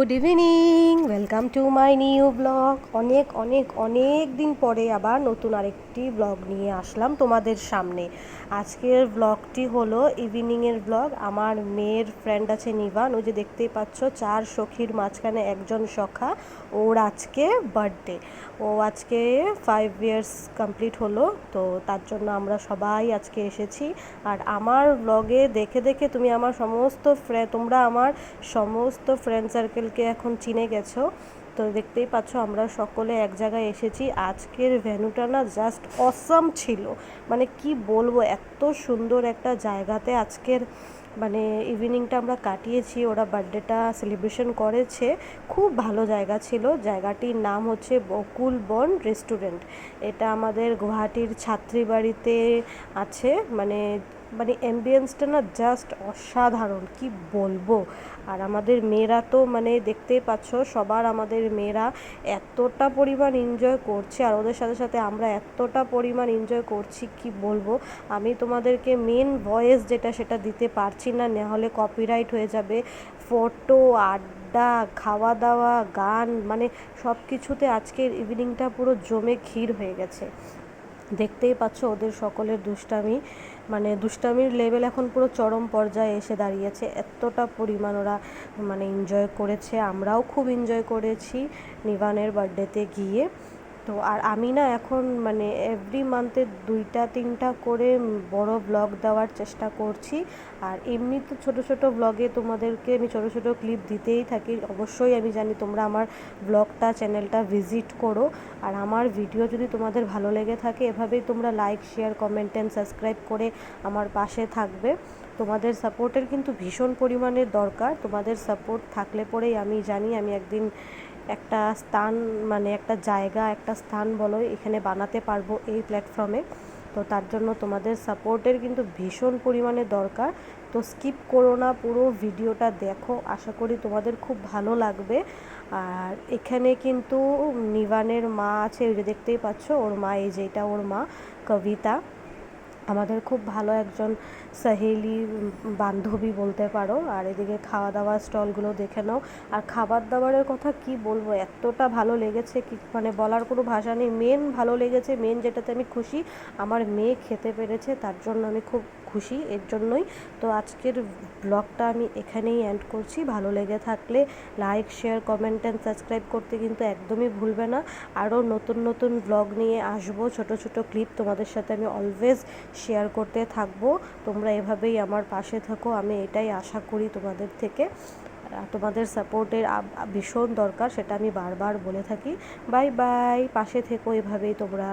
Good evening welcome to my new blog অনেক অনেক অনেক দিন পরে আবার নতুন আরেকটি ব্লগ নিয়ে আসলাম তোমাদের সামনে। আজকের ব্লগটি হলো ইভিনিংয়ের ব্লগ আমার মেয়ের ফ্রেন্ড আছে নিবান ওই যে দেখতেই পাচ্ছ, চার সখীর মাঝখানে একজন সখা, ওর আজকে বার্থডে ও আজকে ফাইভ ইয়ার্স কমপ্লিট হলো, তো তার জন্য আমরা সবাই আজকে এসেছি। আর আমার ব্লগে দেখে দেখে তুমি আমার সমস্ত ফ্রে তোমরা আমার সমস্ত ফ্রেন্ড সার্কেলকে এখন চিনে গেছো, তো দেখতেই পাচ্ছ আমরা সকলে এক জায়গায় এসেছি। আজকের ভেন্যুটা না জাস্ট অসাম ছিল। মানে কি বলব, এত সুন্দর একটা জায়গাতে আজকের মানে ইভিনিংটা আমরা কাটিয়েছি। ওরা বার্থডেটা সেলিব্রেশন করেছে। খুব ভালো জায়গা ছিল। জায়গাটির নাম হচ্ছে বকুল বন রেস্টুরেন্ট। এটা আমাদের গুয়াহাটির ছাত্রী বাড়িতে আছে। মানে মানে অ্যাম্বিয়েন্সটা না জাস্ট অসাধারণ, কি বলব? আর আমাদের মেয়েরা তো মানে দেখতেই পাচ্ছ, সবার আমাদের মেয়েরা এতটা পরিমাণ এনজয় করছে, আর ওদের সাথে সাথে আমরা এতটা পরিমাণ এনজয় করছি, কি বলব? আমি তোমাদেরকে মেন ভয়েস যেটা সেটা দিতে পারছি না নাহলে কপিরাইট হয়ে যাবে। ফটো আড্ডা খাওয়া দাওয়া গান মানে সব কিছুতে আজকের ইভিনিংটা পুরো জমে ক্ষীর হয়ে গেছে। দেখতেই পাচ্ছ ওদের সকলের দুষ্টামি। মানে দুষ্টামির লেভেল এখন পুরো চরম পর্যায়ে এসে দাঁড়িয়েছে। এতটা পরিমাণ ওরা মানে এনজয় করেছে। আমরাও খুব এনজয় করেছি নিবানের বার্থডেতে গিয়ে। তো আর আমি না এখন মানে এভরি মান্থে দুইটা, তিনটা করে বড় ব্লগ দেওয়ার চেষ্টা করছি। আর এমনি তো ছোটো ছোটো ব্লগে তোমাদেরকে আমি ছোটো ছোটো ক্লিপ দিতেই থাকি। অবশ্যই আমি জানি তোমরা আমার ব্লগটা চ্যানেলটা ভিজিট করো। আর আমার ভিডিও যদি তোমাদের ভালো লেগে থাকে, এভাবেই তোমরা like share comment and subscribe করে আমার পাশে থাকবে। তোমাদের সাপোর্টের কিন্তু ভীষণ পরিমাণের দরকার। তোমাদের সাপোর্ট থাকলে পরেই আমি জানি আমি একদিন একটা স্থান মানে একটা জায়গা, একটা স্থান বলো, এখানে বানাতে পারব এই প্ল্যাটফর্মে তো তার জন্য তোমাদের সাপোর্টের কিন্তু ভীষণ পরিমাণে দরকার। তো স্কিপ করো না, পুরো ভিডিওটা দেখো। আশা করি তোমাদের খুব ভালো লাগবে। আর এখানে কিন্তু নিবানের মা আছে, ওই যে দেখতেই পাচ্ছ, ওর মা, এই যে এটা ওর মা, কবিতা। আমাদের খুব ভালো একজন সহেলি বান্ধবী বলতে পারো, আর এদিকে খাওয়া দাওয়া স্টলগুলো দেখে নাও। আর খাবার দাবারের কথা কি বলব, এতটা ভালো লেগেছে কি মানে বলার কোনো ভাষা নেই। মেন ভালো লেগেছে মেন যেটাতে আমি খুশি, আমার মেয়ে খেতে পেরেছে, তার জন্য আমি খুব খুশি এর জন্যই। তো আজকের ব্লগটা আমি এখানেই এন্ড করছি। ভালো লেগে থাকলে like share comment and subscribe করতে কিন্তু একদমই ভুলবে না। আরও নতুন নতুন ব্লগ নিয়ে আসব, ছোট ছোট ক্লিপ তোমাদের সাথে আমি অলওয়েজ শেয়ার করতে থাকব। তোমরা এভাবেই আমার পাশে থাকো, আমি এটাই আশা করি তোমাদের থেকে। তোমাদের সাপোর্টের ভীষণ দরকার, সেটা আমি বারবার বলে থাকি। বাই বাই পাশে থেকো এভাবেই তোমরা।